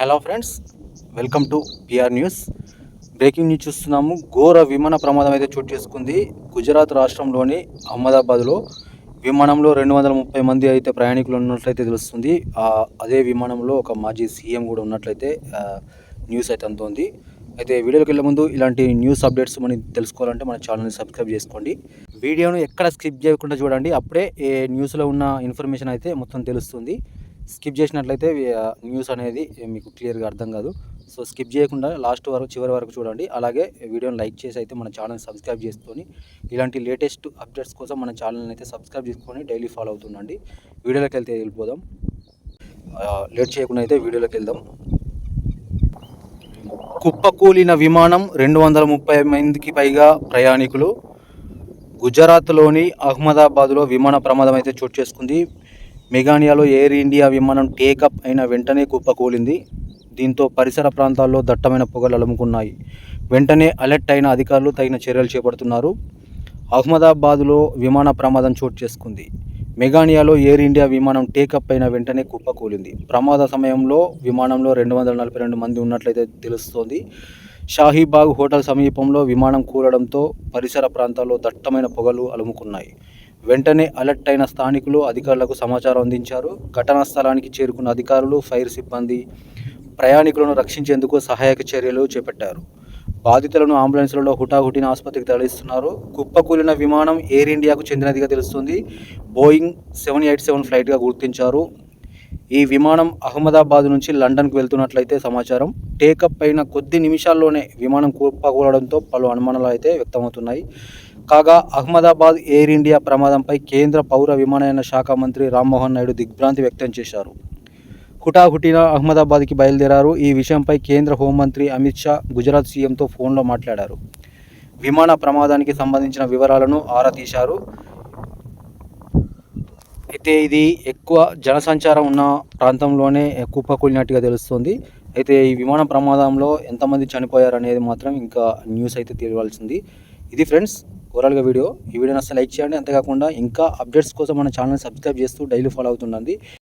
Hello friends welcome to PR news breaking news చూస్తున్నాము. ఘోర విమాన ప్రమాదం అయితే చోటు చేసుకుంది. గుజరాత్ రాష్ట్రంలోని అహ్మదాబాద్లో విమానంలో రెండు వందల ముప్పై మంది అయితే ప్రయాణికులు ఉన్నట్లయితే తెలుస్తుంది. అదే విమానంలో ఒక మాజీ సీఎం కూడా ఉన్నట్లయితే న్యూస్ అయితే అందుతోంది. అయితే వీడియోకి వెళ్ళే ముందు ఇలాంటి న్యూస్ అప్డేట్స్ మనం తెలుసుకోవాలంటే మన ఛానల్ని సబ్స్క్రైబ్ చేసుకోండి. వీడియోను ఎక్కడ స్కిప్ చేయకుండా చూడండి. అప్పుడే ఏ న్యూస్లో ఉన్న ఇన్ఫర్మేషన్ అయితే మొత్తం తెలుస్తుంది. స్కిప్ చేసినట్లయితే న్యూస్ అనేది మీకు క్లియర్గా అర్థం కాదు. సో స్కిప్ చేయకుండా లాస్ట్ వరకు చివరి వరకు చూడండి. అలాగే వీడియోని లైక్ చేసి అయితే మన ఛానల్ సబ్స్క్రైబ్ చేసుకొని ఇలాంటి లేటెస్ట్ అప్డేట్స్ కోసం మన ఛానల్ని అయితే సబ్స్క్రైబ్ చేసుకొని డైలీ ఫాలో అవుతుండండి. వీడియోలోకి వెళ్తే వెళ్ళిపోదాం. లేట్ చేయకుండా అయితే వీడియోలోకి వెళ్దాం. కుప్పకూలిన విమానం రెండు వందల ముప్పై మందికి పైగా ప్రయాణికులు గుజరాత్లోని అహ్మదాబాద్లో విమాన ప్రమాదం అయితే చోటు చేసుకుంది. మెగానియాలో ఎయిర్ ఇండియా విమానం టేకప్ అయిన వెంటనే కుప్పకూలింది దీంతో పరిసర ప్రాంతాల్లో దట్టమైన పొగలు అలుముకున్నాయి. వెంటనే అలర్ట్ అయిన అధికారులు తగిన చర్యలు చేపడుతున్నారు. అహ్మదాబాద్లో విమాన ప్రమాదం చోటు చేసుకుంది. మెగానియాలో ఎయిర్ ఇండియా విమానం టేకప్ అయిన వెంటనే కుప్పకూలింది ప్రమాద సమయంలో విమానంలో రెండు వందల నలభై రెండు మంది ఉన్నట్లయితే తెలుస్తోంది. షాహీబాగ్ హోటల్ సమీపంలో విమానం కూలడంతో పరిసర ప్రాంతాల్లో దట్టమైన పొగలు అలుముకున్నాయి. వెంటనే అలర్ట్ అయిన స్థానికులు అధికారులకు సమాచారం అందించారు. ఘటనా స్థలానికి చేరుకున్న అధికారులు ఫైర్ సిబ్బంది ప్రయాణికులను రక్షించేందుకు సహాయక చర్యలు చేపట్టారు. బాధితులను అంబులెన్స్లలో హుటాహుటిన ఆసుపత్రికి తరలిస్తున్నారు. కుప్పకూలిన విమానం ఎయిర్ ఇండియాకు చెందినదిగా తెలుస్తుంది. బోయింగ్ సెవెన్ ఎయిట్ సెవెన్ ఫ్లైట్గా గుర్తించారు. ఈ విమానం అహ్మదాబాద్ నుంచి లండన్కు వెళ్తున్నట్లయితే సమాచారం. టేకప్ అయిన కొద్ది నిమిషాల్లోనే విమానం కుప్పకూలడంతో పలు అనుమానాలు అయితే వ్యక్తమవుతున్నాయి. కాగా అహ్మదాబాద్ ఎయిర్ ఇండియా ప్రమాదంపై కేంద్ర పౌర విమానయాన శాఖ మంత్రి రామ్మోహన్ నాయుడు దిగ్భ్రాంతి వ్యక్తం చేశారు. హుటాహుటిన అహ్మదాబాద్కి బయలుదేరారు. ఈ విషయంపై కేంద్ర హోంమంత్రి అమిత్ షా గుజరాత్ సీఎంతో ఫోన్లో మాట్లాడారు. విమాన ప్రమాదానికి సంబంధించిన వివరాలను ఆరా తీశారు. అయితే ఇది ఎక్కువ జనసంచారం ఉన్న ప్రాంతంలోనే కుప్పకూలినట్టుగా తెలుస్తుంది. అయితే ఈ విమాన ప్రమాదంలో ఎంతమంది చనిపోయారు అనేది మాత్రం ఇంకా న్యూస్ అయితే తెలియాల్సింది. ఇది ఫ్రెండ్స్ ఓవరాల్గా వీడియో. ఈ వీడియో అసలు లైక్ చేయండి. అంతేకాకుండా ఇంకా అప్డేట్స్ కోసం మన ఛానల్ సబ్స్క్రైబ్ చేస్తూ డైలీ ఫాలో అవుతుండండి.